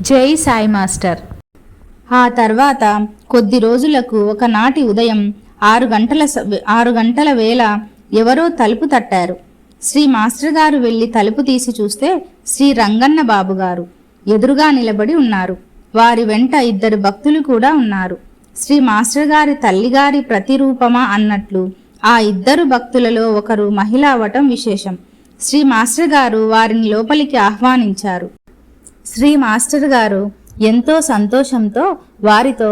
జై సాయి మాస్టర్. ఆ తర్వాత కొద్ది రోజులకు ఒకనాటి ఉదయం ఆరు గంటల స- ఆరు గంటల వేళ ఎవరో తలుపు తట్టారు. శ్రీ మాస్టర్ గారు వెళ్ళి తలుపు తీసి చూస్తే శ్రీ రంగన్న బాబు గారు ఎదురుగా నిలబడి ఉన్నారు. వారి వెంట ఇద్దరు భక్తులు కూడా ఉన్నారు. శ్రీ మాస్టర్ గారి తల్లిగారి ప్రతిరూపమా అన్నట్లు ఆ ఇద్దరు భక్తులలో ఒకరు మహిళ అవటం విశేషం. శ్రీ మాస్టర్ గారు వారిని లోపలికి ఆహ్వానించారు. శ్రీ మాస్టర్ గారు ఎంతో సంతోషంతో వారితో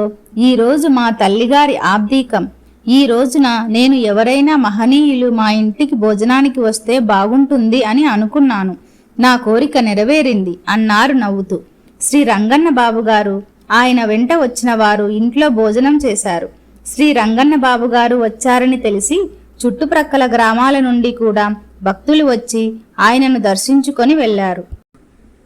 ఈరోజు మా తల్లిగారి ఆబ్దీకం. ఈ రోజున నేను ఎవరైనా మహనీయులు మా ఇంటికి భోజనానికి వస్తే బాగుంటుంది అని అనుకున్నాను. నా కోరిక నెరవేరింది అన్నారు నవ్వుతూ. శ్రీ రంగన్న బాబు గారు ఆయన వెంట వచ్చిన వారు ఇంట్లో భోజనం చేశారు. శ్రీ రంగన్న బాబు గారు వచ్చారని తెలిసి చుట్టుప్రక్కల గ్రామాల నుండి కూడా భక్తులు వచ్చి ఆయనను దర్శించుకొని వెళ్ళారు.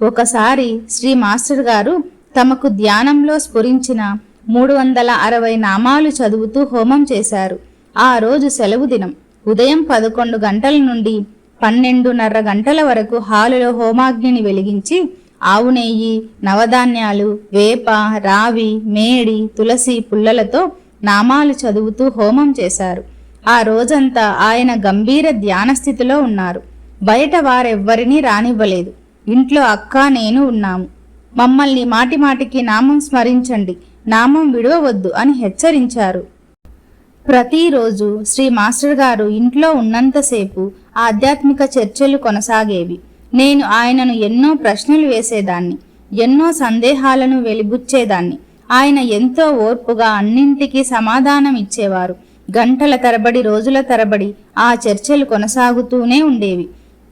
ఒకసారి శ్రీ మాస్టర్ గారు తమకు ధ్యానంలో స్ఫురించిన మూడు వందల అరవై నామాలు చదువుతూ హోమం చేశారు. ఆ రోజు సెలవు దినం. ఉదయం పదకొండు గంటల నుండి పన్నెండున్నర గంటల వరకు హాలులో హోమాగ్నిని వెలిగించి ఆవు నెయ్యి నవధాన్యాలు వేప రావి మేడి తులసి పుల్లలతో నామాలు చదువుతూ హోమం చేశారు. ఆ రోజంతా ఆయన గంభీర ధ్యాన స్థితిలో ఉన్నారు. బయట వారెవ్వరినీ రానివ్వలేదు. ఇంట్లో అక్క నేను ఉన్నాము. మమ్మల్ని మాటి మాటికి నామం స్మరించండి. నామం విడవవద్దు అని హెచ్చరించారు. ప్రతిరోజు శ్రీ మాస్టర్ గారు ఇంట్లో ఉన్నంతసేపు ఆధ్యాత్మిక చర్చలు కొనసాగేవి. నేను ఆయనను ఎన్నో ప్రశ్నలు వేసేదాన్ని ఎన్నో సందేహాలను వెలిబుచ్చేదాన్ని. ఆయన ఎంతో ఓర్పుగా అన్నింటికీ సమాధానం ఇచ్చేవారు. గంటల తరబడి రోజుల తరబడి ఆ చర్చలు కొనసాగుతూనే ఉండేవి.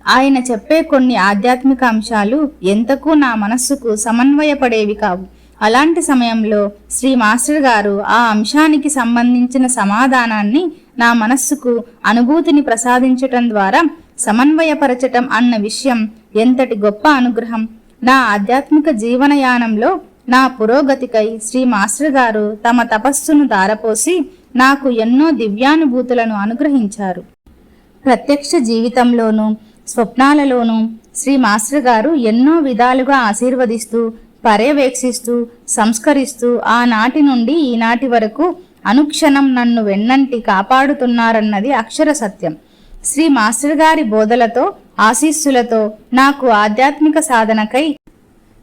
ఆయన చెప్పే కొన్ని ఆధ్యాత్మిక అంశాలు ఎంతకు నా మనస్సుకు సమన్వయపడేవి కావు. అలాంటి సమయంలో శ్రీ మాస్టర్ గారు ఆ అంశానికి సంబంధించిన సమాధానాన్ని నా మనస్సుకు అనుభూతిని ప్రసాదించటం ద్వారా సమన్వయపరచటం అన్న విషయం ఎంతటి గొప్ప అనుగ్రహం. నా ఆధ్యాత్మిక జీవనయానంలో నా పురోగతికై శ్రీ మాస్టర్ గారు తమ తపస్సును దారపోసి నాకు ఎన్నో దివ్యానుభూతులను అనుగ్రహించారు. ప్రత్యక్ష జీవితంలోనూ స్వప్నాలలోనూ శ్రీ మాస్టర్ గారు ఎన్నో విధాలుగా ఆశీర్వదిస్తూ పర్యవేక్షిస్తూ సంస్కరిస్తూ ఆనాటి నుండి ఈనాటి వరకు అనుక్షణం నన్ను వెన్నంటి కాపాడుతున్నారన్నది అక్షర సత్యం. శ్రీ మాస్టర్ గారి బోధలతో ఆశీస్సులతో నాకు ఆధ్యాత్మిక సాధనకై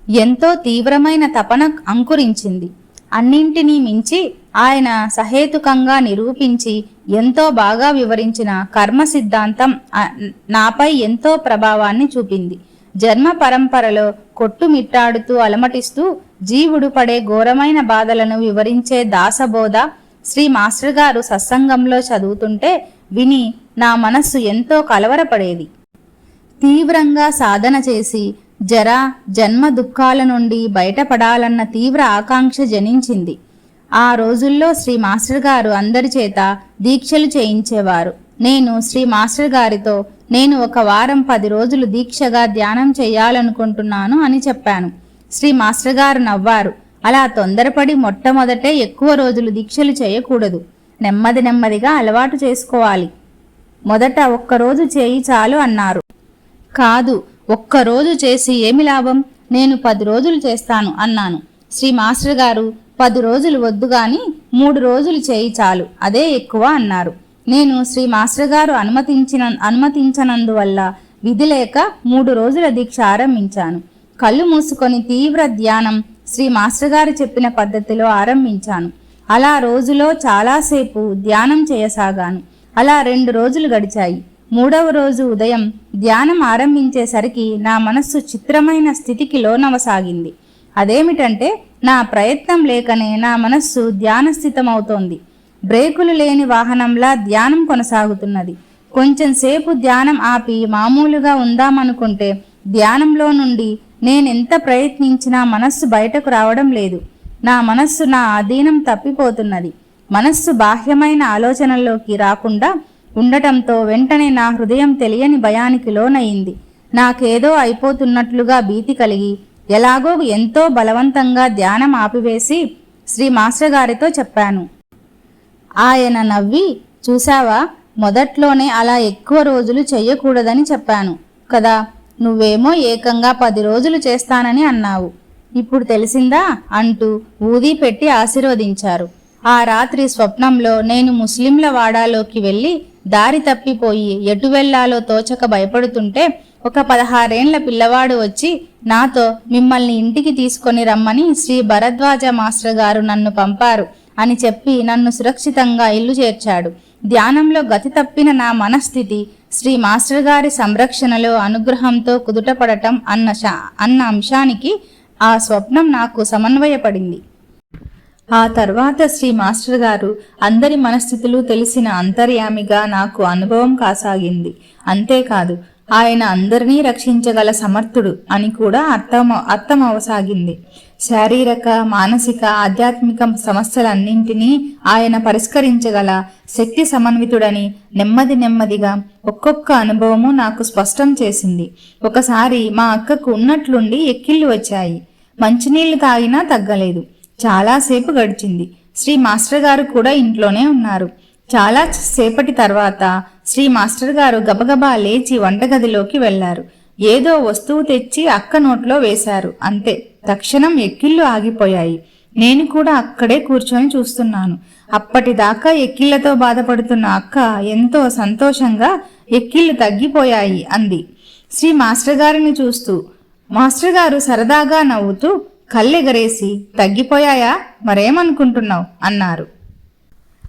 ఎంతో తీవ్రమైన తపన అంకురించింది. అన్నింటినీ మించి ఆయన సహేతుకంగా నిరూపించి ఎంతో బాగా వివరించిన కర్మ సిద్ధాంతం నాపై ఎంతో ప్రభావాన్ని చూపింది. జన్మ పరంపరలో కొట్టుమిట్టాడుతూ అలమటిస్తూ జీవుడు పడే ఘోరమైన బాధలను వివరించే దాసబోధ శ్రీ మాస్టర్ గారు సత్సంగంలో చదువుతుంటే విని నా మనస్సు ఎంతో కలవరపడేది. తీవ్రంగా సాధన చేసి జర జన్మ దుఃఖాల నుండి బయటపడాలన్న తీవ్ర ఆకాంక్ష జనించింది. ఆ రోజుల్లో శ్రీ మాస్టర్ గారు అందరి చేత దీక్షలు చేయించేవారు. నేను శ్రీ మాస్టర్ గారితో నేను ఒక వారం పది రోజులు దీక్షగా ధ్యానం చేయాలనుకుంటున్నాను అని చెప్పాను. శ్రీ మాస్టర్ గారు నవ్వారు. అలా తొందరపడి మొట్టమొదటే ఎక్కువ రోజులు దీక్షలు చేయకూడదు. నెమ్మది నెమ్మదిగా అలవాటు చేసుకోవాలి. మొదట ఒక్కరోజు చేయి చాలు అన్నారు. కాదు ఒక్కరోజు చేసి ఏమి లాభం? నేను పది రోజులు చేస్తాను అన్నాను. శ్రీ మాస్టర్ గారు పది రోజులు వద్దు గాని మూడు రోజులు చేయి చాలు అదే ఎక్కువ అన్నారు. నేను శ్రీ మాస్టర్ గారు అనుమతించిన అనుమతించనందువల్ల విధి లేక మూడు రోజుల దీక్ష ఆరంభించాను. కళ్ళు మూసుకొని తీవ్ర ధ్యానం శ్రీ మాస్టర్ గారు చెప్పిన పద్ధతిలో ఆరంభించాను. అలా రోజులో చాలాసేపు ధ్యానం చేయసాగాను. అలా రెండు రోజులు గడిచాయి. మూడవ రోజు ఉదయం ధ్యానం ఆరంభించేసరికి నా మనస్సు చిత్రమైన స్థితికి లోనవసాగింది. అదేమిటంటే నా ప్రయత్నం లేకనే నా మనస్సు ధ్యానస్థితమవుతోంది. బ్రేకులు లేని వాహనంలా ధ్యానం కొనసాగుతున్నది. కొంచెం సేపు ధ్యానం ఆపి మామూలుగా ఉందామనుకుంటే ధ్యానంలో నుండి నేనెంత ప్రయత్నించినా మనస్సు బయటకు రావడం లేదు. నా మనస్సు నా అధీనం తప్పిపోతున్నది. మనస్సు బాహ్యమైన ఆలోచనల్లోకి రాకుండా ఉండటంతో వెంటనే నా హృదయం తెలియని భయానికి లోనయింది. నాకేదో అయిపోతున్నట్లుగా భీతి కలిగి ఎలాగో ఎంతో బలవంతంగా ధ్యానం ఆపివేసి శ్రీ మాస్టర్ గారితో చెప్పాను. ఆయన నవ్వి చూశావా మొదట్లోనే అలా ఎక్కువ రోజులు చెయ్యకూడదని చెప్పాను. కదా నువ్వేమో ఏకంగా పది రోజులు చేస్తానని అన్నావు. ఇప్పుడు తెలిసిందా? అంటూ ఊది పెట్టి ఆశీర్వదించారు. ఆ రాత్రి స్వప్నంలో నేను ముస్లింల వాడాలోకి వెళ్ళి దారి తప్పిపోయి ఎటు వెళ్ళాలో తోచక భయపడుతుంటే ఒక పదహారేండ్ల పిల్లవాడు వచ్చి నాతో మిమ్మల్ని ఇంటికి తీసుకొని రమ్మని శ్రీ భరద్వాజ మాస్టర్ గారు నన్ను పంపారు అని చెప్పి నన్ను సురక్షితంగా ఇల్లు చేర్చాడు. ధ్యానంలో గతి తప్పిన నా మనస్థితి శ్రీ మాస్టర్ గారి సంరక్షణలో అనుగ్రహంతో కుదుటపడటం అన్న అన్న అంశానికి ఆ స్వప్నం నాకు సమన్వయపడింది. ఆ తర్వాత శ్రీ మాస్టర్ గారు అందరి మనస్థితులు తెలిసిన అంతర్యామిగా నాకు అనుభవం కాసాగింది. అంతేకాదు ఆయన అందరినీ రక్షించగల సమర్థుడు అని కూడా అర్థం అర్థమవసాగింది. శారీరక మానసిక ఆధ్యాత్మిక సమస్యలన్నింటినీ ఆయన పరిష్కరించగల శక్తి సమన్వితుడని నెమ్మది నెమ్మదిగా ఒక్కొక్క అనుభవము నాకు స్పష్టం చేసింది. ఒకసారి మా అక్కకు ఉన్నట్లుండి ఎక్కిళ్ళు వచ్చాయి. మంచినీళ్ళు తాగినా తగ్గలేదు. చాలాసేపు గడిచింది. శ్రీ మాస్టర్ గారు కూడా ఇంట్లోనే ఉన్నారు. చాలా సేపటి తర్వాత శ్రీ మాస్టర్ గారు గబగబా లేచి వంటగదిలోకి వెళ్ళారు ఏదో వస్తువు తెచ్చి అక్క నోట్లో వేశారు. అంతే. తక్షణం ఎక్కిళ్ళు ఆగిపోయాయి. నేను కూడా అక్కడే కూర్చొని చూస్తున్నాను. అప్పటిదాకా ఎక్కిళ్ళతో బాధపడుతున్న అక్క ఎంతో సంతోషంగా ఎక్కిళ్ళు తగ్గిపోయాయి అంది. శ్రీ మాస్టర్ గారిని చూస్తూ మాస్టర్ గారు సరదాగా నవ్వుతూ కళ్ళెగరేసి తగ్గిపోయాయా? మరేమనుకుంటున్నావు? అన్నారు.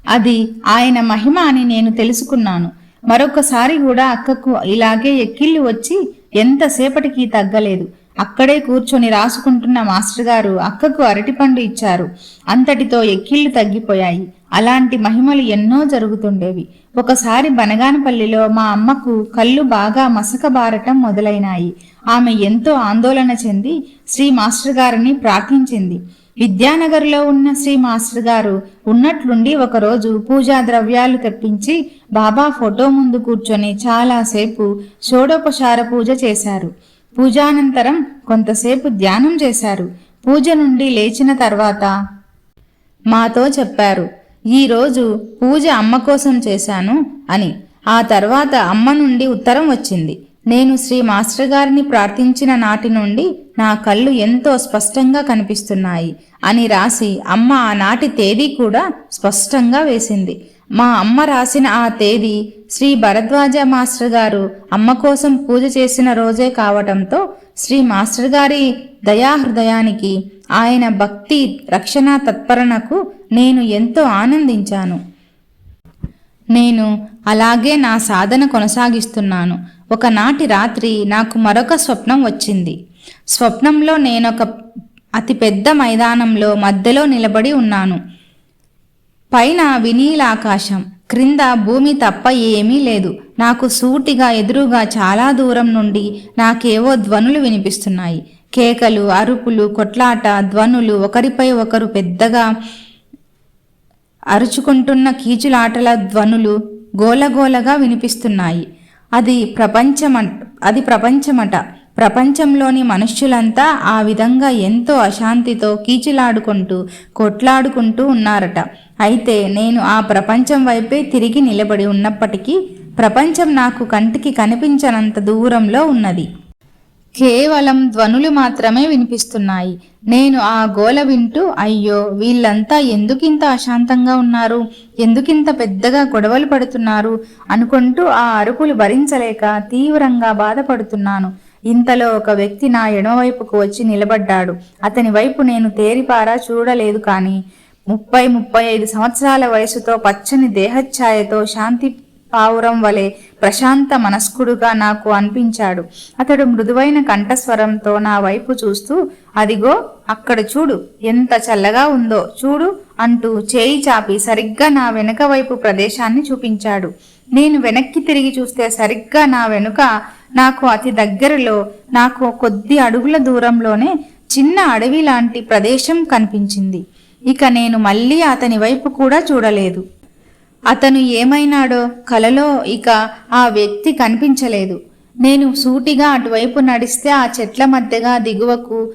అది ఆయన మహిమ అని నేను తెలుసుకున్నాను. మరొకసారి కూడా అక్కకు ఇలాగే ఎక్కిళ్ళు వచ్చి ఎంతసేపటికి తగ్గలేదు. అక్కడే కూర్చొని రాసుకుంటున్న మాస్టర్ గారు అక్కకు అరటిపండు ఇచ్చారు. అంతటితో ఎక్కిళ్ళు తగ్గిపోయాయి. అలాంటి మహిమలు ఎన్నో జరుగుతుండేవి. ఒకసారి బనగానపల్లిలో మా అమ్మకు కళ్ళు బాగా మసకబారటం మొదలైనాయి. ఆమె ఎంతో ఆందోళన చెంది శ్రీ మాస్టర్ గారిని ప్రార్థించింది. విద్యానగర్లో ఉన్న శ్రీ మాస్టర్ గారు ఉన్నట్లుండి ఒకరోజు పూజా ద్రవ్యాలు తెప్పించి బాబా ఫోటో ముందు కూర్చొని చాలాసేపు షోడోపచార పూజ చేశారు. పూజానంతరం కొంతసేపు ధ్యానం చేశారు. పూజ నుండి లేచిన తర్వాత మాతో చెప్పారు ఈరోజు పూజ అమ్మ కోసం చేశాను అని. ఆ తర్వాత అమ్మ నుండి ఉత్తరం వచ్చింది. నేను శ్రీ మాస్టర్ గారిని ప్రార్థించిన నాటి నుండి నా కళ్ళు ఎంతో స్పష్టంగా కనిపిస్తున్నాయి అని రాసి అమ్మ ఆనాటి తేదీ కూడా స్పష్టంగా వేసింది. మా అమ్మ రాసిన ఆ తేదీ శ్రీ భరద్వాజ మాస్టర్ గారు అమ్మ కోసం పూజ చేసిన రోజే కావటంతో శ్రీ మాస్టర్ గారి దయాహృదయానికి ఆయన భక్తి రక్షణ తత్పరణకు నేను ఎంతో ఆనందించాను. నేను అలాగే నా సాధన కొనసాగిస్తున్నాను. ఒకనాటి రాత్రి నాకు మరొక స్వప్నం వచ్చింది. స్వప్నంలో నేనొక అతి పెద్ద మైదానంలో మధ్యలో నిలబడి ఉన్నాను. పైన వినీలాకాశం క్రింద భూమి తప్ప ఏమీ లేదు. నాకు సూటిగా ఎదురుగా చాలా దూరం నుండి నాకేవో ధ్వనులు వినిపిస్తున్నాయి. కేకలు అరుపులు కొట్లాట ధ్వనులు ఒకరిపై ఒకరు పెద్దగా అరుచుకుంటున్న కీచులాటల ధ్వనులు గోలగోలగా వినిపిస్తున్నాయి. అది ప్రపంచమం అది ప్రపంచమట. ప్రపంచంలోని మనుష్యులంతా ఆ విధంగా ఎంతో అశాంతితో కీచులాడుకుంటూ కొట్లాడుకుంటూ ఉన్నారట. అయితే నేను ఆ ప్రపంచం వైపే తిరిగి నిలబడి ఉన్నప్పటికీ ప్రపంచం నాకు కంటికి కనిపించనంత దూరంలో ఉన్నది. కేవలం ధ్వనులు మాత్రమే వినిపిస్తున్నాయి. నేను ఆ గోల వింటూ అయ్యో వీళ్ళంతా ఎందుకింత అశాంతంగా ఉన్నారు? ఎందుకింత పెద్దగా గొడవలు పడుతున్నారు? అనుకుంటూ ఆ అరుపులు భరించలేక తీవ్రంగా బాధపడుతున్నాను. ఇంతలో ఒక వ్యక్తి నా ఎడమవైపుకు వచ్చి నిలబడ్డాడు. అతని వైపు నేను తేరిపారా చూడలేదు కానీ ముప్పై ముప్పై ఐదు సంవత్సరాల వయసుతో పచ్చని దేహఛాయతో శాంతి పావురం వలె ప్రశాంత మనస్కుడుగా నాకు అనిపించాడు. అతడు మృదువైన కంఠస్వరంతో నా వైపు చూస్తూ అదిగో అక్కడ చూడు ఎంత చల్లగా ఉందో చూడు అంటూ చేయి చాపి సరిగ్గా నా వెనుక వైపు ప్రదేశాన్ని చూపించాడు. నేను వెనక్కి తిరిగి చూస్తే సరిగ్గా నా వెనుక నాకు అతి దగ్గరలో నాకు కొద్ది అడుగుల దూరంలోనే చిన్న అడవి లాంటి ప్రదేశం కనిపించింది. ఇక నేను మళ్ళీ అతని వైపు కూడా చూడలేదు. అతను ఏమైనాడో కలలో ఇక ఆ వ్యక్తి కనిపించలేదు. నేను సూటిగా అటువైపు నడిస్తే ఆ చెట్ల మధ్యగా దిగువకు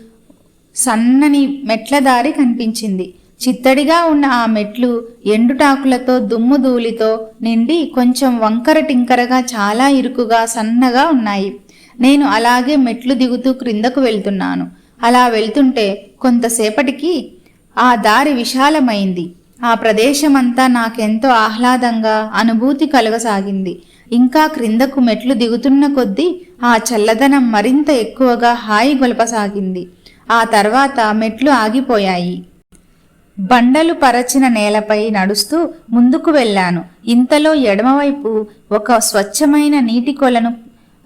సన్నని మెట్ల దారి కనిపించింది. చిత్తడిగా ఉన్న ఆ మెట్లు ఎండుటాకులతో దుమ్ము ధూళితో నిండి కొంచెం వంకర టింకరగా చాలా ఇరుకుగా సన్నగా ఉన్నాయి. నేను అలాగే మెట్లు దిగుతూ క్రిందకు వెళ్తున్నాను. అలా వెళ్తుంటే కొంతసేపటికి ఆ దారి విశాలమైంది. ఆ ప్రదేశమంతా నాకెంతో ఆహ్లాదంగా అనుభూతి కలగసాగింది. ఇంకా క్రిందకు మెట్లు దిగుతున్న కొద్దీ ఆ చల్లదనం మరింత ఎక్కువగా హాయి గొలపసాగింది. ఆ తర్వాత మెట్లు ఆగిపోయాయి. బండలు పరచిన నేలపై నడుస్తూ ముందుకు వెళ్ళాను. ఇంతలో ఎడమవైపు ఒక స్వచ్ఛమైన నీటి కొలను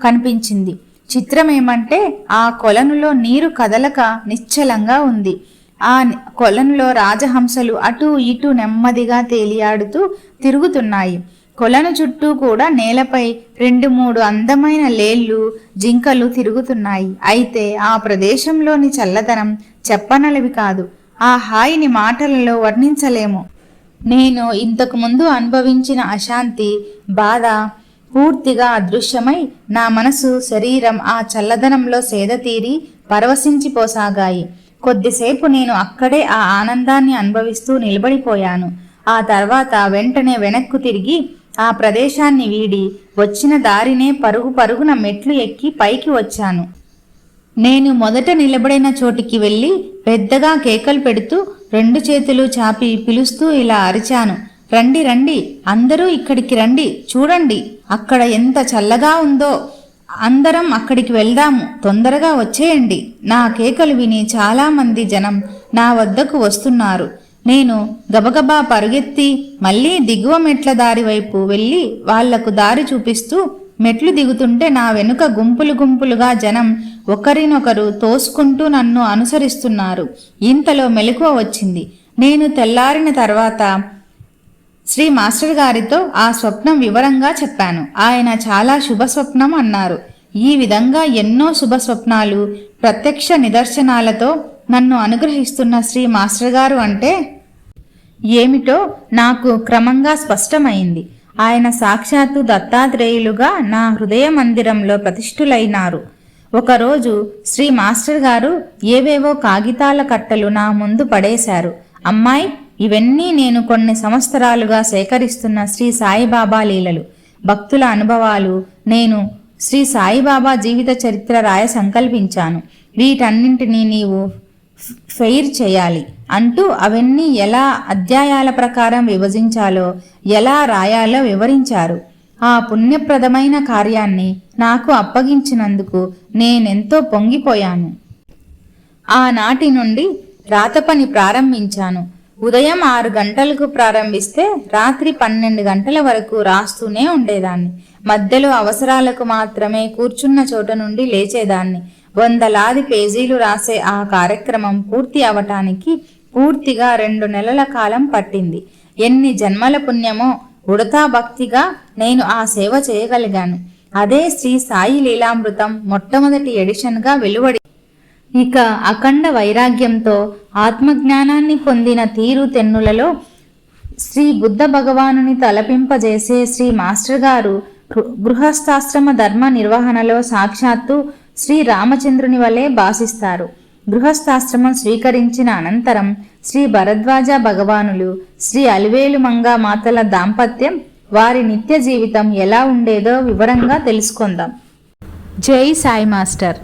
కనిపించింది. చిత్రమేమంటే ఆ కొలనులో నీరు కదలక నిశ్చలంగా ఉంది. ఆ కొలనులో రాజహంసలు అటూ ఇటూ నెమ్మదిగా తేలియాడుతూ తిరుగుతున్నాయి. కొలను చుట్టూ కూడా నేలపై రెండు మూడు అందమైన లేళ్ళు జింకలు తిరుగుతున్నాయి. అయితే ఆ ప్రదేశంలోని చల్లదనం చెప్పనలవి కాదు. ఆ హాయిని మాటలలో వర్ణించలేము. నేను ఇంతకు ముందు అనుభవించిన అశాంతి బాధ పూర్తిగా అదృశ్యమై నా మనసు శరీరం ఆ చల్లదనంలో సేద తీరి పరవశించిపోసాగాయి. కొద్దిసేపు నేను అక్కడే ఆ ఆనందాన్ని అనుభవిస్తూ నిలబడిపోయాను. ఆ తర్వాత వెంటనే వెనక్కు తిరిగి ఆ ప్రదేశాన్ని వీడి వచ్చిన దారినే పరుగు పరుగున మెట్లు ఎక్కి పైకి వచ్చాను. నేను మొదట నిలబడిన చోటికి వెళ్ళి పెద్దగా కేకలు పెడుతూ రెండు చేతులు చాపి పిలుస్తూ ఇలా అరిచాను. రండి రండి అందరూ ఇక్కడికి రండి చూడండి అక్కడ ఎంత చల్లగా ఉందో. అందరం అక్కడికి వెళ్దాము. తొందరగా వచ్చేయండి. నా కేకలు విని చాలామంది జనం నా వద్దకు వస్తున్నారు. నేను గబగబా పరుగెత్తి మళ్ళీ దిగువ మెట్ల దారి వైపు వెళ్ళి వాళ్ళకు దారి చూపిస్తూ మెట్లు దిగుతుంటే నా వెనుక గుంపులు గుంపులుగా జనం ఒకరినొకరు తోసుకుంటూ నన్ను అనుసరిస్తున్నారు. ఇంతలో మెలకువ వచ్చింది. నేను తెల్లారిన తర్వాత శ్రీ మాస్టర్ గారితో ఆ స్వప్నం వివరంగా చెప్పాను. ఆయన చాలా శుభ స్వప్నం అన్నారు. ఈ విధంగా ఎన్నో శుభ స్వప్నాలు ప్రత్యక్ష నిదర్శనాలతో నన్ను అనుగ్రహిస్తున్న శ్రీ మాస్టర్ గారు అంటే ఏమిటో నాకు క్రమంగా స్పష్టమైంది. ఆయన సాక్షాత్తు దత్తాత్రేయులుగా నా హృదయ మందిరంలో ప్రతిష్ఠులైనారు. ఒకరోజు శ్రీ మాస్టర్ గారు ఏవేవో కాగితాల కట్టలు నా ముందు పడేశారు. అమ్మాయి ఇవన్నీ నేను కొన్ని సంవత్సరాలుగా సేకరిస్తున్న శ్రీ సాయిబాబా లీలలు. భక్తుల అనుభవాలు నేను శ్రీ సాయిబాబా జీవిత చరిత్ర రాయ సంకల్పించాను. వీటన్నింటినీ నీవు ఫెయిర్ చేయాలి అంటూ అవన్నీ ఎలా అధ్యాయాల ప్రకారం విభజించాలో ఎలా రాయాలో వివరించారు. ఆ పుణ్యప్రదమైన కార్యాన్ని నాకు అప్పగించినందుకు నేనెంతో పొంగిపోయాను. ఆనాటి నుండి రాతపని ప్రారంభించాను. ఉదయం ఆరు గంటలకు ప్రారంభిస్తే రాత్రి పన్నెండు గంటల వరకు రాస్తూనే ఉండేదాన్ని. మధ్యలో అవసరాలకు మాత్రమే కూర్చున్న చోట నుండి లేచేదాన్ని. వందలాది పేజీలు రాసే ఆ కార్యక్రమం పూర్తి అవటానికి పూర్తిగా రెండు నెలల కాలం పట్టింది. ఎన్ని జన్మల పుణ్యమో ఉడతా భక్తిగా నేను ఆ సేవ చేయగలిగాను. అదే శ్రీ సాయి లీలామృతం మొట్టమొదటి ఎడిషన్గా వెలువడి ఇక అఖండ వైరాగ్యంతో ఆత్మజ్ఞానాన్ని పొందిన తీరు తెన్నులలో శ్రీ బుద్ధ భగవానుని తలపింపజేసే శ్రీ మాస్టర్ గారు గృహస్థాశ్రమ ధర్మ నిర్వహణలో సాక్షాత్తు శ్రీ రామచంద్రుని వలె భాసిస్తారు గృహస్థాశ్రమం స్వీకరించిన అనంతరం శ్రీ భరద్వాజ భగవానులు శ్రీ అలివేలు మంగా మాతల దాంపత్యం వారి నిత్య జీవితం ఎలా ఉండేదో వివరంగా తెలుసుకుందాం. జై సాయి మాస్టర్.